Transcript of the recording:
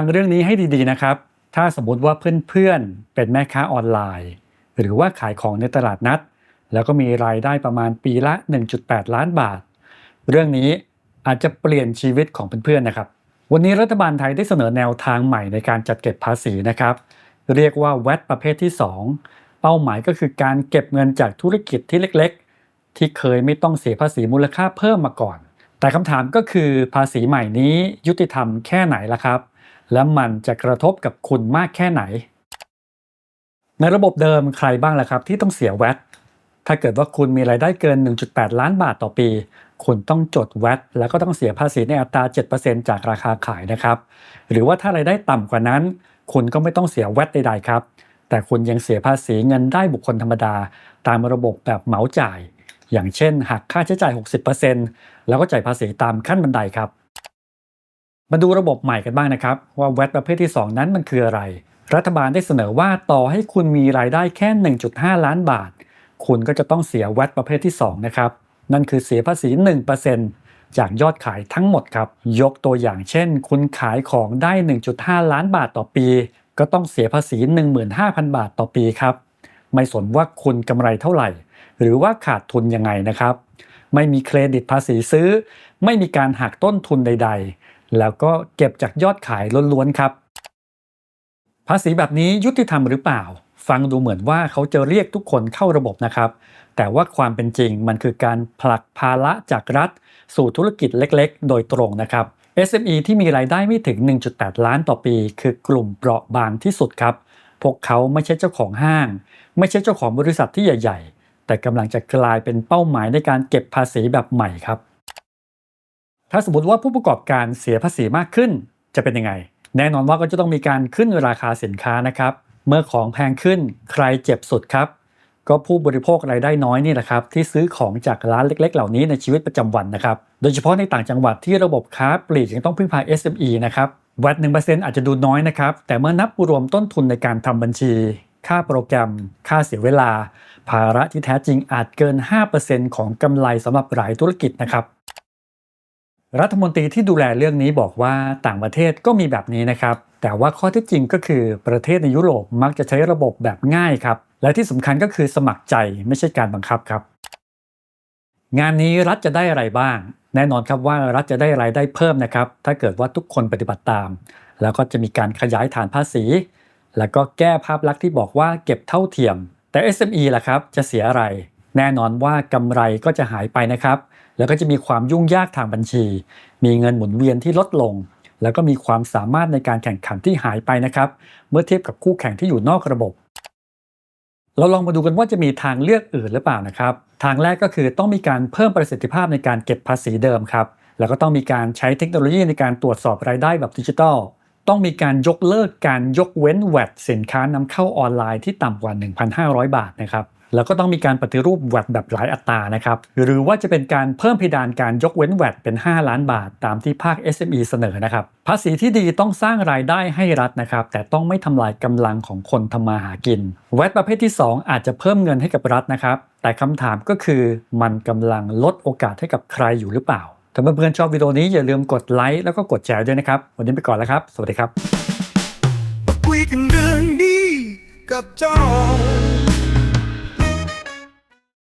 ฟังเรื่องนี้ให้ดีๆนะครับ ถ้าสมมติว่าเพื่อนๆ เป็นแม่ค้าออนไลน์ หรือว่าขายของในตลาดนัด แล้วก็มีรายได้ประมาณปีละ 1.8 ล้านบาท เรื่องนี้อาจจะเปลี่ยนชีวิตของเพื่อนๆนะครับ วันนี้รัฐบาลไทยได้เสนอแนวทางใหม่ในการจัดเก็บภาษีนะครับ เรียกว่าแวดประเภทที่ 2 เป้าหมายก็คือการเก็บเงินจากธุรกิจที่เล็กๆ ที่เคยไม่ต้องเสียภาษีมูลค่าเพิ่มมาก่อนแต่คำถามก็คือภาษีใหม่นี้ยุติธรรมแค่ไหนล่ะครับ และมันจะกระทบกับคุณมากแค่ไหน ในระบบเดิมใครบ้างล่ะครับ ที่ต้องเสียแวดถ้าเกิดว่าคุณมีรายได้เกิน 1.8 ล้านบาทต่อปี คุณต้องจดแวดแล้วก็ต้องเสียภาษีในอัตรา 7%จากราคาขายนะครับ หรือว่าถ้ารายได้ต่ำกว่านั้น คุณก็ไม่ต้องเสียแวดใดๆครับ แต่คุณยังเสียภาษีเงินได้บุคคลธรรมดา ตามระบบแบบเหมาจ่าย อย่างเช่นหักค่าใช้จ่าย 60%แล้วก็จ่ายภาษีตามขั้นบันไดครับ มาดูระบบใหม่กันบ้างนะครับ ว่าแวดประเภทที่ 2 นั้นมันคืออะไร รัฐบาลได้เสนอว่าต่อให้คุณมีรายได้แค่ 1.5 ล้านบาท คุณก็จะต้องเสียแวดประเภทที่ 2 นะครับ นั่นคือเสียภาษี 1%จากยอดขายทั้งหมดครับ ยกตัวอย่างเช่น คุณขายของได้ 1.5 ล้านบาทต่อปี ก็ต้องเสียภาษี 15,000 บาทต่อปีครับ ไม่สนว่าคุณกำไรเท่าไหร่ หรือว่าขาดทุนยังไงนะครับ ไม่มีเครดิตภาษีซื้อ ไม่มีการหักต้นทุนใด แล้วก็เก็บจากยอดขายล้วนๆครับ ภาษีแบบนี้ยุติธรรมหรือเปล่า ฟังดูเหมือนว่าเขาจะเรียกทุกคนเข้าระบบนะครับ แต่ว่าความเป็นจริงมันคือการผลักภาระจากรัฐ สู่ธุรกิจเล็กๆ โดยตรงนะครับ SME ที่มีรายได้ไม่ถึง 1.8 ล้านต่อปี คือกลุ่มเปราะบางที่สุดครับ พวกเขาไม่ใช่เจ้าของห้าง ไม่ใช่เจ้าของบริษัทที่ใหญ่ ๆ แต่กำลังจะกลายเป็นเป้าหมายในการเก็บภาษีแบบใหม่ครับ ถ้าสมมติว่าผู้ประกอบการเสียภาษีมากขึ้นจะเป็นยังไง แน่นอนว่าก็จะต้องมีการขึ้นราคาสินค้านะครับ เมื่อของแพงขึ้นใครเจ็บสุดครับ ก็ผู้บริโภครายได้น้อยนี่แหละครับ ที่ซื้อของจากร้านเล็ก ๆ เหล่านี้ในชีวิตประจำวันนะครับ โดยเฉพาะในต่างจังหวัดที่ระบบค้าปลีกยังต้องพึ่งพา SME นะครับวัด1%อาจจะดูน้อยนะครับ แต่เมื่อนับรวมต้นทุนในการทำบัญชี ค่าโปรแกรม ค่าเสียเวลา ภาระที่แท้จริงอาจเกิน 5%ของกำไรสำหรับหลายธุรกิจนะครับ รัฐมนตรีที่ดูแลเรื่องนี้บอกว่าต่างประเทศก็มีแบบนี้นะครับ แต่ว่าข้อเท็จจริงก็คือประเทศในยุโรปมักจะใช้ระบบแบบง่ายครับ และที่สำคัญก็คือสมัครใจไม่ใช่การบังคับครับ งานนี้รัฐจะได้อะไรบ้าง แน่นอนครับว่ารัฐจะได้รายได้เพิ่มนะครับ ถ้าเกิดว่าทุกคนปฏิบัติตาม แล้วก็จะมีการขยายฐานภาษี แล้วก็แก้ภาพลักษณ์ที่บอกว่าเก็บเท่าเทียม แต่ SME ล่ะครับจะเสียอะไร แน่นอนว่ากำไรก็จะหายไปนะครับ แล้วก็จะมีความยุ่งยากทางบัญชี มีเงินหมุนเวียนที่ลดลง แล้วก็มีความสามารถในการแข่งขันที่หายไปนะครับ เมื่อเทียบกับคู่แข่งที่อยู่นอกระบบ เราลองมาดูกันว่าจะมีทางเลือกอื่นหรือเปล่านะครับ ทางแรกก็คือต้องมีการเพิ่มประสิทธิภาพในการเก็บภาษีเดิมครับ แล้วก็ต้องมีการใช้เทคโนโลยีในการตรวจสอบรายได้แบบดิจิทัลต้องมีการยกเลิกการยกเว้นแวดสินค้านำเข้าออนไลน์ที่ต่ำกว่า 1,500 บาทนะครับ แล้วก็ต้องมีการปฏิรูปแวดแบบหลายอัตรานะครับ หรือว่าจะเป็นการเพิ่มเพดานการยกเว้นแวดเป็น 5 ล้านบาท ตามที่ภาค SME เสนอนะครับ ภาษีที่ดีต้องสร้างรายได้ให้รัฐนะครับ แต่ต้องไม่ทำลายกำลังของคนทำมาหากิน แวดประเภทที่ 2 อาจจะเพิ่มเงินให้กับรัฐนะครับ แต่คำถามก็คือมันกำลังลดโอกาสให้กับใครอยู่หรือเปล่า ถ้าเพื่อนๆชอบวิดีโอนี้อย่าลืมกดไลค์แล้วก็กดแชร์ด้วยนะครับ วันนี้ไปก่อนแล้วครับ สวัสดีครับคุยกันเรื่องดีกับจอ